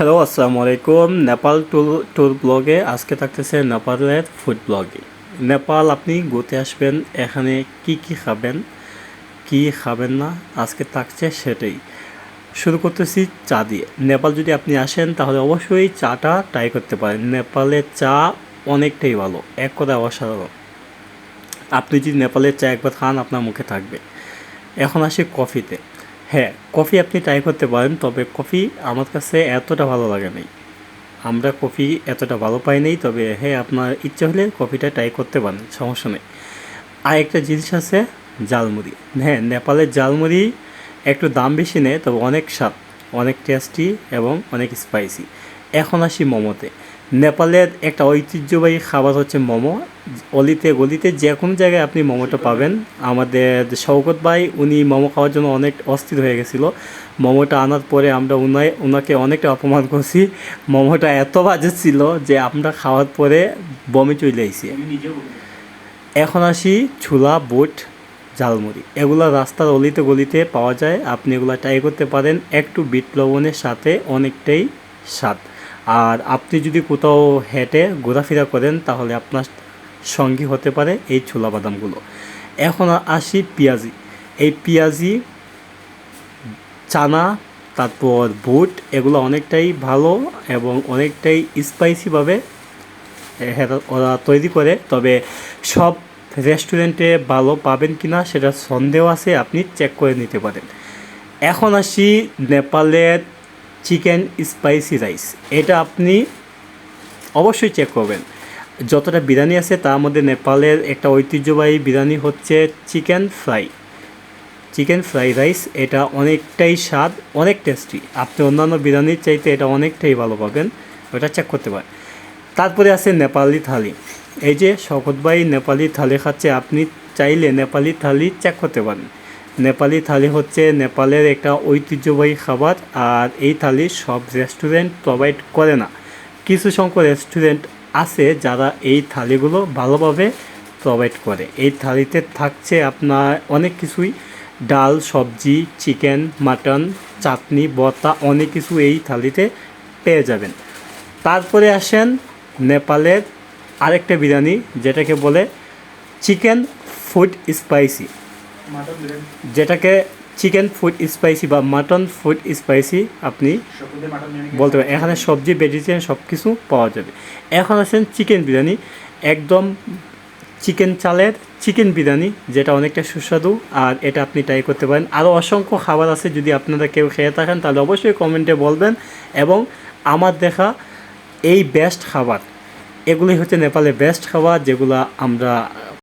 Hello আসসালামু আলাইকুম Nepal tour tour ব্লগে আজকে থাকতেছে নেপালের ফুড ব্লগে নেপাল, আপনি ঘুরতে আসবেন, এখানে কি কি খাবেন কি খাবেন না, আজকে থাকছে সেটাই। শুরু করতেছি চা দিয়ে। নেপাল যদি আপনি আসেন, তাহলে অবশ্যই চাটা ট্রাই করতে পারেন। নেপালের চা অনেকটাই ভালো, এক কথা অসাধারণ। আপনি যদি নেপালের চা একবার খান, আপনার মুখে থাকবে। এখন আসি কফিতে। হ্যাঁ কফি আপনি ট্রাই করতে পারেন, তবে কফি আমার কাছে এতটা ভালো লাগে নাই। আমরা কফি এতটা ভালো পাই নাই, তবে হ্যাঁ আপনার ইচ্ছে হলে কফিটা ট্রাই করতে পারেন, সমস্যা নেই। আর একটা জিনিস আছে জালমুড়ি হ্যাঁ নেপালের জালমুড়ি একটু দাম বেশি নেয়, তবে অনেক স্বাদ, অনেক টেস্টি এবং অনেক স্পাইসি এখন আসি মোমোতে। নেপালের একটা ঐতিহ্যবাহী খাবার হচ্ছে মোমো। অলিতে গলিতে যে কোনো জায়গায় আপনি মোমোটা পাবেন। আমাদের শওকত ভাই উনি মোমো খাওয়ার জন্য অনেক অস্থির হয়ে গেছিল। মোমোটা আনার পরে আমরা উনায় ওনাকে অনেকটা অপমান করছি। মোমোটা এত বাজে ছিল যে আমরা খাওয়ার পরে বমি চলে আইছি। এখন আসি ছোলা বুট ঝালমুড়ি। এগুলো রাস্তার অলিতে গলিতে পাওয়া যায়। আপনি এগুলো ট্রাই করতে পারেন। একটু বিট লবণের সাথে অনেকটাই স্বাদ। আর আপনি যদি কোথাও হেঁটে ঘোরাফেরা করেন, তাহলে আপনার সঙ্গী হতে পারে এই ছোলা বাদামগুলো। এখন আসি পেঁয়াজি। এই পেঁয়াজি, চানা, তারপর বুট, এগুলো অনেকটাই ভালো এবং অনেকটাই স্পাইসিভাবে ওরা তৈরি করে। তবে সব রেস্টুরেন্টে ভালো পাবেন কি না সেটা সন্দেহ আছে, আপনি চেক করে নিতে পারেন। এখন আসি নেপালের চিকেন স্পাইসি রাইস। এটা আপনি অবশ্যই চেক করবেন। যতটা বিরিয়ানি আছে তার মধ্যে নেপালের একটা ঐতিহ্যবাহী বিরিয়ানি হচ্ছে chicken fry. Chicken fry rice এটা অনেকটাই স্বাদ, অনেক টেস্টি আপনি অন্যান্য বিরিয়ানির চাইতে এটা অনেকটাই ভালো পাবেন। ওটা চেক করতে পারেন। তারপরে আছে নেপালি থালি। এই যে শকত ভাই নেপালি থালি খাচ্ছে, আপনি চাইলে নেপালি থালি চেক করতে পারেন। নেপালি থালি হচ্ছে নেপালের একটা ঐতিহ্যবাহী খাবার আর এই থালি সব রেস্টুরেন্ট প্রোভাইড করে না। কিছু সংখ্যক রেস্টুরেন্ট আছে যারা এই থালিগুলো ভালোভাবে প্রোভাইড করে। এই থালিতে থাকছে আপনার অনেক কিছুই। ডাল, সবজি চিকেন মাটন চাটনি বতা অনেক কিছু এই থালিতে পেয়ে যাবেন। তারপরে আসেন নেপালের আরেকটা বিরিয়ানি, যেটাকে বলে চিকেন ফুড স্পাইসি। যেটাকে চিকেন ফুড স্পাইসি বা মাটন ফুড স্পাইসি আপনি বলতে পারেন। এখানে সবজি ভেজিটেরিয়ান সব কিছু পাওয়া যাবে। এখন আছেন চিকেন বিরিয়ানি। একদম চিকেন চালের চিকেন বিরিয়ানি যেটা অনেকটা সুস্বাদু আর এটা আপনি ট্রাই করতে পারেন। আরও অসংখ্য খাবার আছে যদি আপনারা কেউ খেয়ে থাকেন তাহলে অবশ্যই কমেন্টে বলবেন। এবং আমার দেখা এই বেস্ট খাবার এগুলি হচ্ছে নেপালের বেস্ট খাবার যেগুলো আমরা